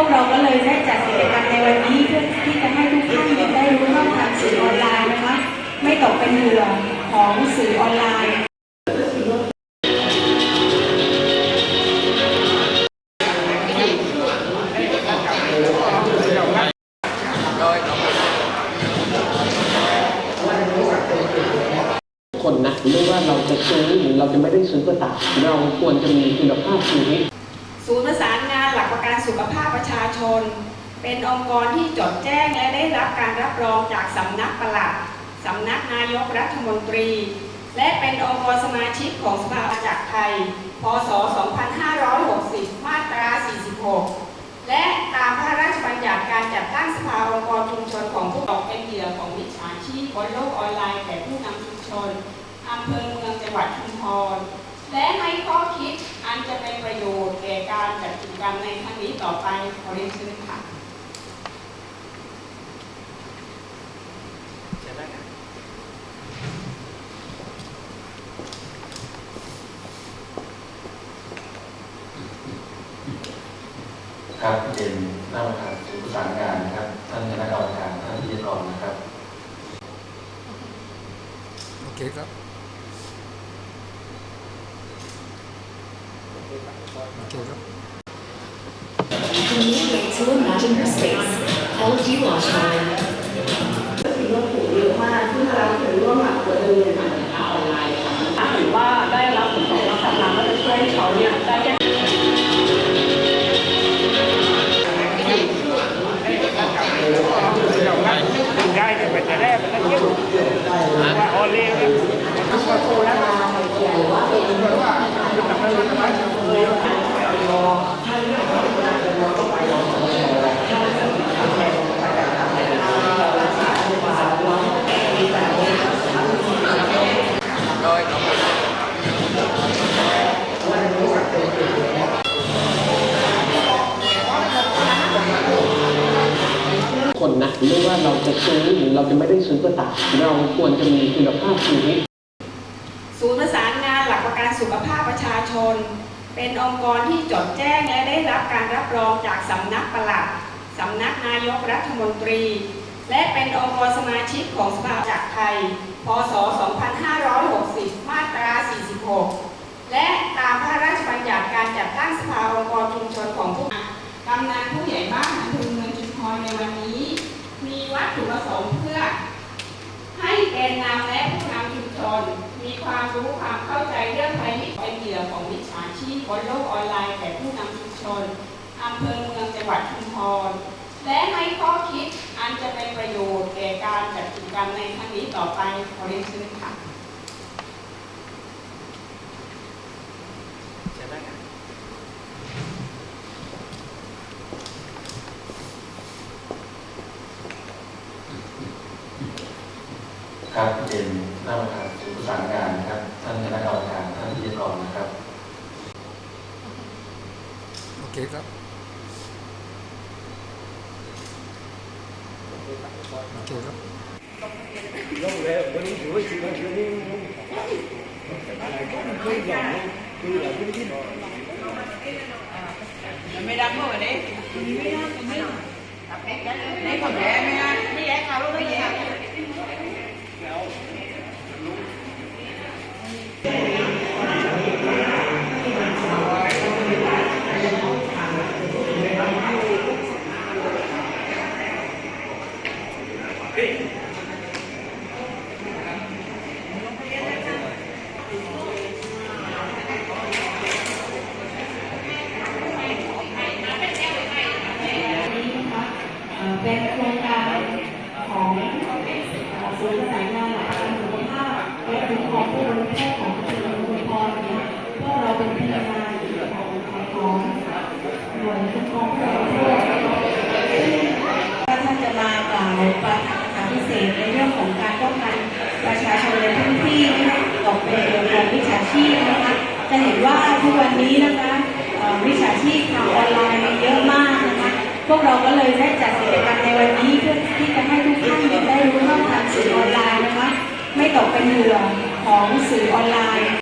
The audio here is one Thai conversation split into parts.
วกเราก็เลยได้จัดกิจกรรมในวันนี้เพื่อที่จะให้ทุกท่านได้รู้เท่าทันสื่อออนไลน์นะคะ ไม่ตกเป็นเหยื่อของสื่อออนไลน์คนนะไม่ว่าเราจะซื้อหรือเราจะไม่ได้ซื้อก็ตามเราควรจะมีคุณภาพชีวิต ชน เป็นองค์กรที่จดแจ้งและได้รับการรับรองจากสำนักปลัดสำนักนายกรัฐมนตรี และเป็นองค์กรสมาชิกของสภาจากไทย พศ 2560 มาตรา 46 และตามพระราชบัญญัติการจัดตั้งสภาองค์กรชุมชนของผู้ตกเป็นเหยื่อของมิจฉาชีพบนโลกออนไลน์แก่ผู้นำชุมชนอำเภอเมืองจังหวัดชุมพรและให้ข้อคิด อันจะเป็นประโยชน์แก่การจัดกิจกรรมในครั้งนี้ต่อไปขอเรียนเชิญค่ะครับเป็นหน้าประธานศูนย์ประสานงานนะครับ ท่านคณะกรรมการท่านพิธีกรนะครับ โอเคครับ โอเคครับ Communicate to imagine her space. LG Launch Line. ถือว่าถูกเยอะมากซึ่งเราถือว่าหนักกว่าเดิมในทางออนไเราจะไม่ได้ซื้อก็ตามเราควรจะมีคุณภาพชีวิตศูนย์ประสานงานหลักประกันสุขภาพประชาชน เป็นองค์กรที่จดแจ้งและได้รับการรับรองจากสำนักปลัดสำนักนายกรัฐมนตรี และเป็นองค์กรสมาชิกของสภาจากไทย พศ 2560 มาตรา 46 และตามพระราชบัญญัติการจัดตั้งสภาองค์กรชุมชนของผู้กำนันผู้ใหญ่บ้านอำเภอเมืองชุมพรในวันนี้ ถุประสงค์เพื่อ ให้แกนนำและผู้นำชุมชน มีความรู้ความเข้าใจเรื่องภัยที่เป็นเหยื่อของมิจฉาชีพบนโลกออนไลน์แก่ผู้นำชุมชนอำเภอเมืองจังหวัดชุมพรและให้ข้อคิดอันจะเป็นประโยชน์แก่การจัดกิจกรรมในครั้งนี้ต่อไปขอเรียนเชิญค่ะ ครับเป็นหน้าประธานศูนย์ประสานงานนะครับ ท่านคณะกรรมการท่านพิธีกรนะครับ โอเคครับ โอเคครับ ไม่รับเมื่อวันนี้นี่คนแย่ไหมฮะไม่แย่ค่ะลูกไม่แย่ คุ้มครองผู้บริโภคของกระทรวงอุปกรเนี่ยพวกเราเป็นทีมงานของหน่วยคุ้มครองผู้บริโภคซึ่งท่านจะมากล่าวปาฐกถาพิเศษในเรื่องของการป้องกันประชาชนในพื้นที่ที่ตกเป็นเหยื่อของมิจฉาชีพนะคะจะเห็นว่าทุกวันนี้นะคะมิจฉาชีพทางออนไลน์เยอะมากนะคะพวกเราก็เลยได้จัดกิจกรรมในวันนี้เพื่อที่จะให้ทุกท่านได้รู้เท่าทันสื่อออนไลน์นะคะไม่ตกเป็นเหยื่อ ของสื่อออนไลน์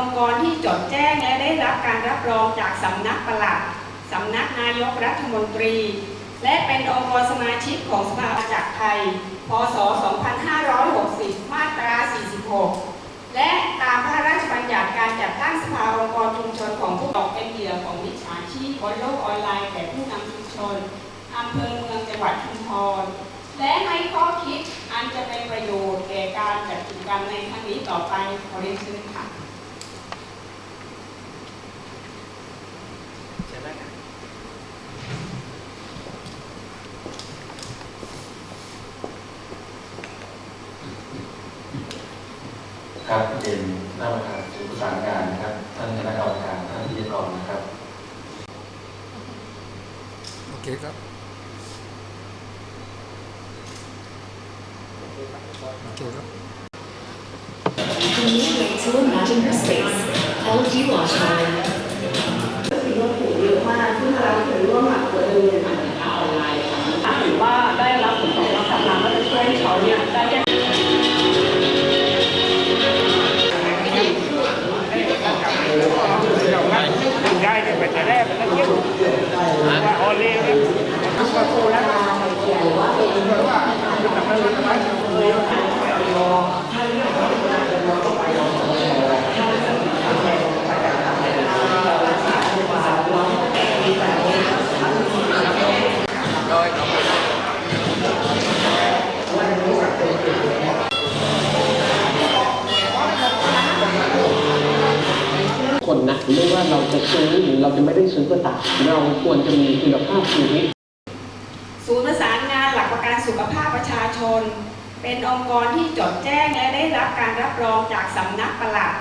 องค์กรที่จดแจ้งและได้รับการรับรองจากสำนักปลัดสำนักนายกรัฐมนตรี และเป็นองค์กรสมาชิกของสภาจากรไทย พศ 2560 มาตรา 46 และตามพระราชบัญญัติการจัดตั้งสภาองค์กรชุมชนของผู้ตกเป็นเหยื่อของมิจฉาชีพบนโลกออนไลน์แก่ผู้นำชุมชนอำเภอเมืองจังหวัดชุมพรและให้ข้อคิดอันจะเป็นประโยชน์แก่การจัดกิจกรรมในครั้งนี้ต่อไปขอเรียนเชิญค่ะ ครับเป็นหน้าประธานศูนย์ประสานงานนะครับ ท่านคณะกรรมการท่านพิธีกรนะครับ โอเคครับโอเคครับ The new way to imagine your space. LG Wash Line. สิ่งที่ถูกเยอะมากซึ่งเราถือว่าหนักกว่าเดิมออนไลน์ค่ะถือว่าได้รับผลตอบรับกลับมาก็จะช่วยให้เขาเนี่ยได้แก้ ได้เนี่ยมันจะได้มันต้องเยอะว่าออเล่เนี่ย คนนะไม่ว่าเราจะซื้อหรือเราจะไม่ได้ซื้อก็ตามเราควรจะมีคุณภาพชีวิตศูนย์ประสานงานหลักประกันสุขภาพประชาชน เป็นองค์กรที่จดแจ้งและได้รับการรับรองจากสำนักปลัด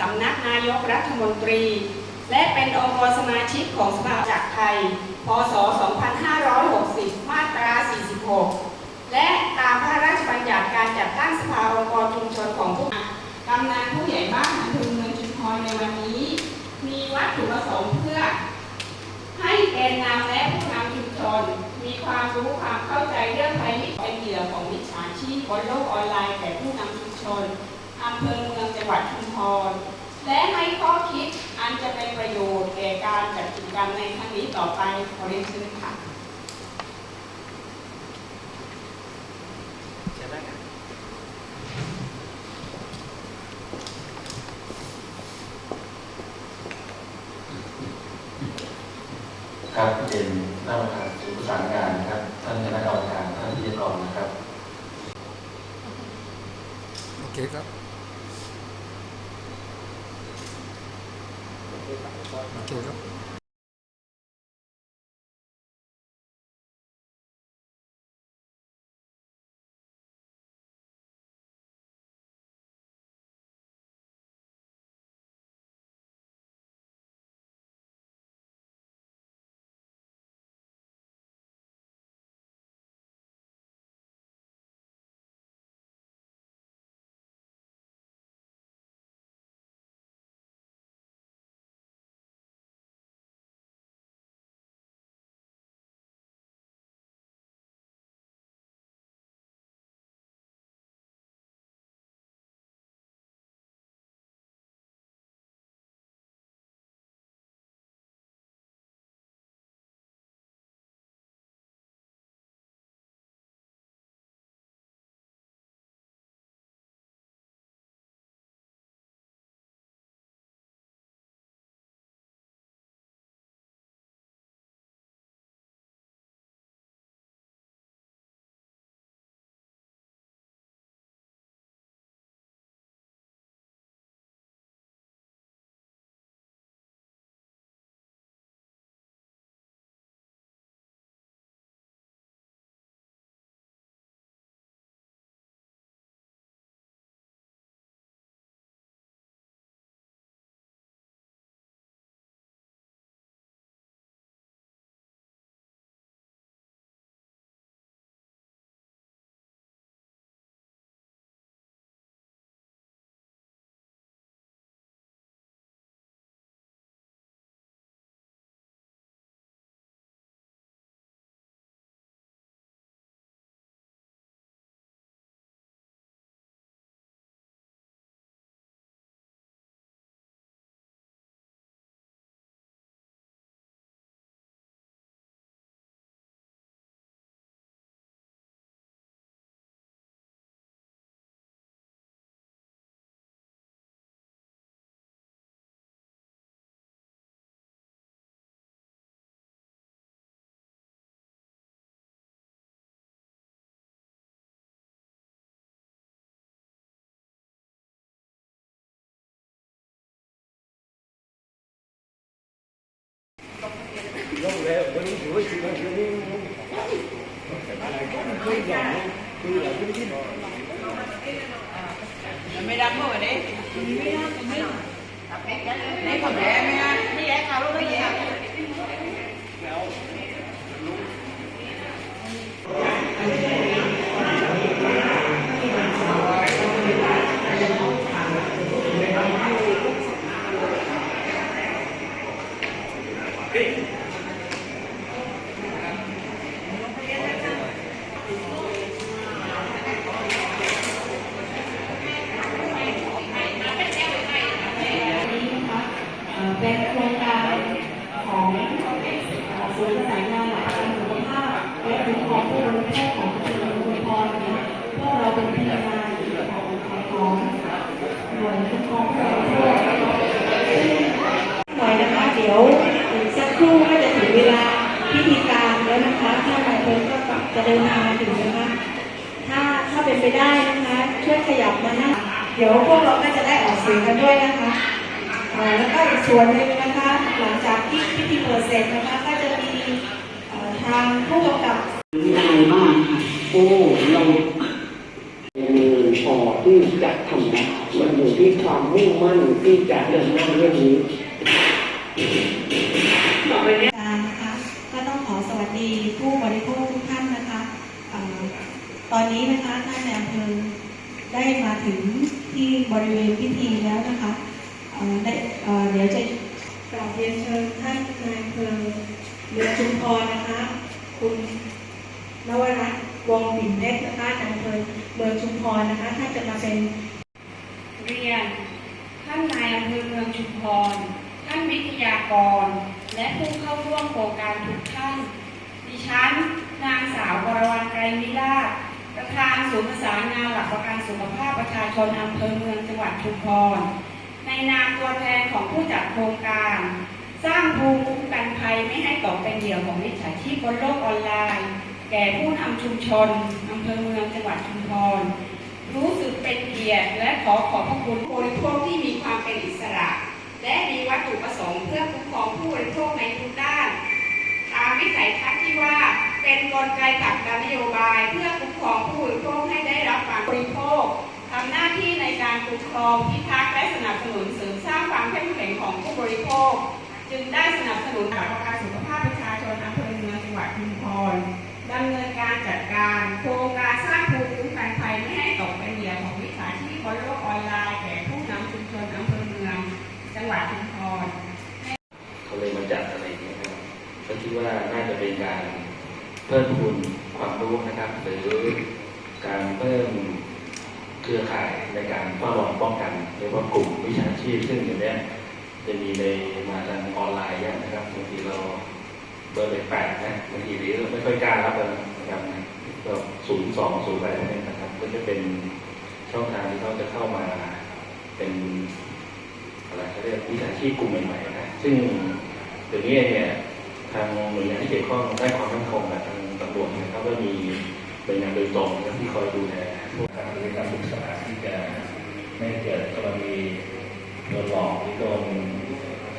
สำนักนายกรัฐมนตรี และเป็นองค์กรสมาชิกของสภาจากไทย พศ 2560 มาตรา 46 และตามพระราชบัญญัติการจัดตั้งสภาองค์กรชุมชนของผู้กำนันผู้ใหญ่บ้านอำเภอเมืองชุมพรในวันนี้ ถุประสงค์เพื่อ ให้แกนนำและผู้นำชุมชน มีความรู้ความเข้าใจเรื่องภัยมิตเป็นเหยื่อของมิจฉาชีพบนโลกออนไลน์แก่ผู้นำชุมชนอำเภอเมืองจังหวัดชุมพรและให้ข้อคิดอันจะเป็นประโยชน์แก่การจัดกิจกรรมในครั้งนี้ต่อไปขอเรียนเชิญค่ะ ไม่รับมั่วเลยไม่รับไม่รับไม่รับไม่รับไม่รับไม่รับ ส่วนหนึ่งนะคะหลังจากที่พิธีเปิดเสร็จนะคะก็จะมีเอ่อทางผู้กำกับมีอะไรบ้างค่ะโอ้เรามีพอที่จะทำได้มันอยู่ที่ความมุ่งมั่นที่จะเดินหน้าเรื่องนี้การนะคะก็ต้องขอสวัสดีผู้บริโภคทุกท่านนะคะเอ่อตอนนี้นะคะท่านนายอำเภอได้มาถึงที่บริเวณพิธีแล้วนะคะเอ่อ ได้เดี๋ยวจะกราบเรียนเชิญท่านนายอำเภอเมืองชุมพรนะคะ คุณนวรัตน์วงปิ่นเพชรนะคะนายอำเภอเมืองชุมพรนะคะท่านจะมาเป็นเรียน ท่านนายอำเภอเมืองชุมพร ท่านวิทยากร และผู้เข้าร่วมโครงการทุกท่าน ดิฉัน นางสาววรวรรณไกรมิราชประธานศูนย์ประสานงานหลักประกันสุขภาพประชาชนอำเภอเมืองจังหวัดชุมพร ในนามตัวแทนของผู้จัดโครงการ สร้างภูมิคุ้มกันภัยไม่ให้ตกเป็นเหยื่อของมิจฉาชีพบนโลกออนไลน์ แก่ผู้นำชุมชนอำเภอเมืองจังหวัดชุมพรรู้สึกเป็นเกียรติและขอขอบพระคุณผู้บริโภคที่มีความเป็นอิสระ และมีวัตถุประสงค์เพื่อคุ้มครองผู้บริโภคในทุกด้าน ตามวิสัยทัศน์ที่ว่าเป็นกลไกผลักดันนโยบายเพื่อคุ้มครองผู้บริโภคให้ได้รับความบริโภคำหน้าที่ในการคุ้มครองพิทักษ์และสนับสนุนเสริมสร้างความเข้มแข็งของผู้บริโภค จึงได้สนับสนุนหลักประกันสุขภาพประชาชนอำเภอเมืองจังหวัดชุมพรดำเนินการจัดการโครงการสร้างภูมิคุ้มกันภัยไม่ให้ตกเป็นเหยื่อของวิชาชีพบนโลกออนไลน์แก่ผู้นำชุมชนอำเภอเมืองจังหวัดชุมพรเขาเลยมาจัดอะไรเงี้ยครับก็คิดว่าน่าจะเป็นการเพิ่มพูนความรู้นะครับ หรือการเพิ่ม เครือข่ายในการเฝ้าระวังป้องกันโดยเฉพากลุ่มวิชาชีพซึ่งอย่างเนี้ยจะมีในมาทางออนไลน์เยอะนะครับบางทีเราเบอร์แปลกๆนะบางทีหรือเราไม่ค่อยกล้ารับเลยนะครับก็ศูนย์สองศูนย์อะไรนี้นะครับ ก็จะเป็นช่องทางที่เขาจะเข้ามาเป็นอะไรเขาเรียกวิชาชีพกลุ่มใหม่ๆนะซึ่งเดี๋ยวนี้เนี่ยทางหน่วยงานที่เกี่ยวข้องได้ความมั่นคงกับทางตำรวจเนี่ยเขาก็มีหน่วยงานโดยตรงที่คอยดูแล พวกการบริการศึกษาที่จะไม่เกิดกรณีโดนหลอกหรือโดน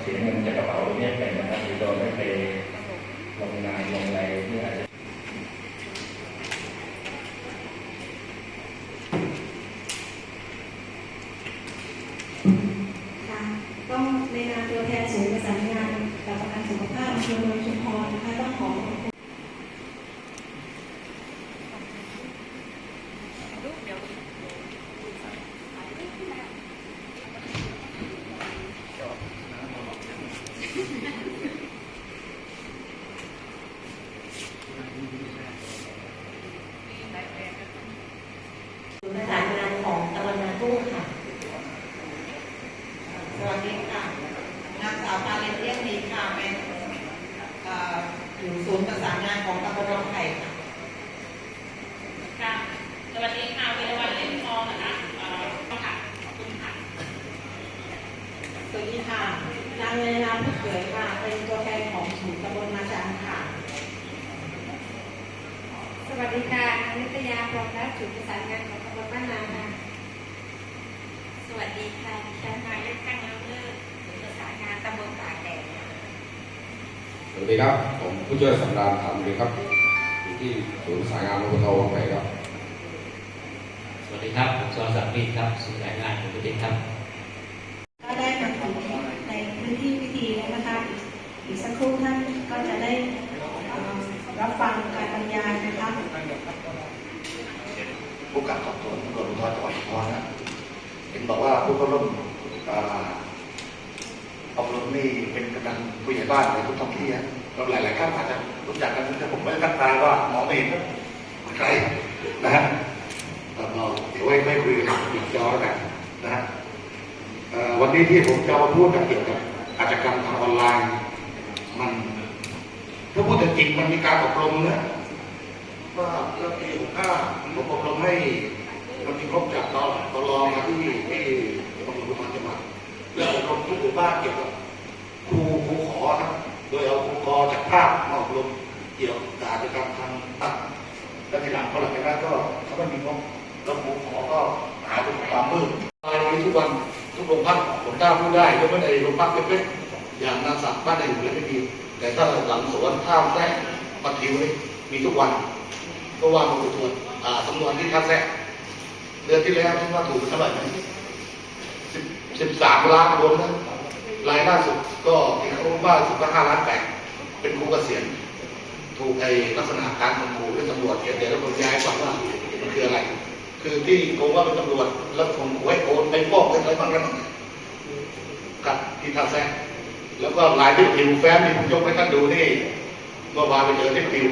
เสียเงินจากกระเป๋าเนี่ยไปนะครับหรือโดนให้ไปลงนายลงอะไรที่อาจจะต้องในนามตัวแทนศูนย์ประสานงานหลักประกันสุขภาพอำเภอเมืองชุมพรนะคะต้องขอขอบคุณ ประสานงานของตะวันนาทุ่งค่ะ สวัสดีค่ะ นางสาวพาเลนเลียงดีค่ะ เป็นเอ่ออยู่ศูนย์ประสานงานของตำบลรองไผ่ค่ะ ค่ะ สวัสดีค่ะวิรวัลเล่นทองนะคะเอ่อค่ะขอบคุณค่ะ สวัสดีค่ะ นางเลนาผู้เขยค่ะ เป็นตัวแทนของศูนย์ตำบลนาจางค่ะ สวัสดีค่ะนางนิตยาพรหมรัตน์ศูนย์ประสานงานของตำบลบ้านนาค่ะ สวัสดีค่ะดิฉันนายเล็กตั้งแล้วเลิศศูนย์ประสานงานตำบลตากแดดค่ะ สวัสดีครับ ผมผู้ช่วยสำราญถามดีครับอยู่ที่ศูนย์สายงานรปภวังไผ่ครับวัสดีครับ ผมสอนสักดิ์มิตรครับศูนย์รายงานของประเทศครับ ก็ได้มาถึงในพื้นที่พิธีแล้วนะคะ อีกสักครู่ท่านก็จะได้เอ่อรับฟังการบรรยายนะคะ ผู้กับสอบสวนตำรวจภูธรจังหวัดชุมพรนะเห็นบอกว่าผู้เข้าร่วมอ่า อบรมนี่เป็นกำนันผู้ใหญ่บ้านในทุกท้องที่เราหลายๆท่านอาจจะรู้จักกันแต่ผมไม่ตั้งตาว่ามองไม่เห็นใครนะฮะแล้วก็เดี๋ยวไว้ไม่คุยกันอีกจอแล้วกันนะฮะวันนี้ที่ผมจะมาพูดเกี่ยวกับอาชญากรรมทางออนไลน์ มันถ้าพูดแต่จริงมันมีการอบรมนะว่าเรื่องปีหกห้าผมอบรมให้มันมีครบจากตอนตอนรองมาที่ที่ตำรวจภูธรจังหวัดแล้วอบรมทุกหมู่บ้านเกี่ยวกับ ครูครูขอครับ โดยเอาครูกอจากภาพมาอบรมเกี่ยวกับกิจกรรมทางตั้งแล้วทีหลังพอหลังจากนั้นก็เขาไม่มีงบแล้วครูขอก็หายไปในความมืดตายทุกวันทุกโรงพักผมกล้าพูดได้ยกเว้นไอ้โรงพักเล็กๆอย่างนาสักบ้านในหมู่เลยไม่มีแต่ถ้าหลังสวนข้ามแท้ปัดทิวนี่มีทุกวันเพราะว่ามันตรวจสำนวนที่คัดแทรกเดือนที่แล้วที่ว่าถูกเท่าไหร่นะสิบสิบสามล้านรวมนะ รายล่าสุดก็ที่เขาว่าสุดก็ห้าล้านแปดเป็นครูเกษียณถูกไอ้ลักษณะการข่มขู่ด้วยตำรวจเดี๋ยวเราผมย้ายฟังว่ามันคืออะไร คือที่โกงว่าเป็นตำรวจแล้วข่มขู่ให้โอนไปฟอกเป็นอะไรบ้างกันกับที่ท่าแซะแล้วก็ลายที่ผิวแฟ้มที่ผมยกให้ท่านดูนี่เมื่อวานไปเจอที่ผิว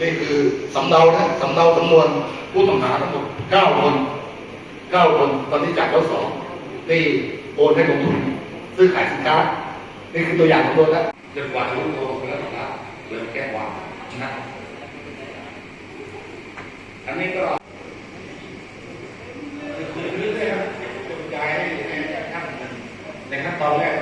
นี่คือสำเนานะสำเนาจำนวนผู้ต้องหาทั้งหมดเก้าคนเก้าคนตอนนี้จับแล้วสองนี่โอนให้ลงทุน ซื้อขายสินค้า นี่คือตัวอย่างของตัวแล้วจนกว่าจะรู้ตัวคนแล้วนะครับเลยแก้วางนะอันนี้ก็คือเรื่องนี้ครับจะบรรยายให้ให้ท่านในขั้นตอนแรก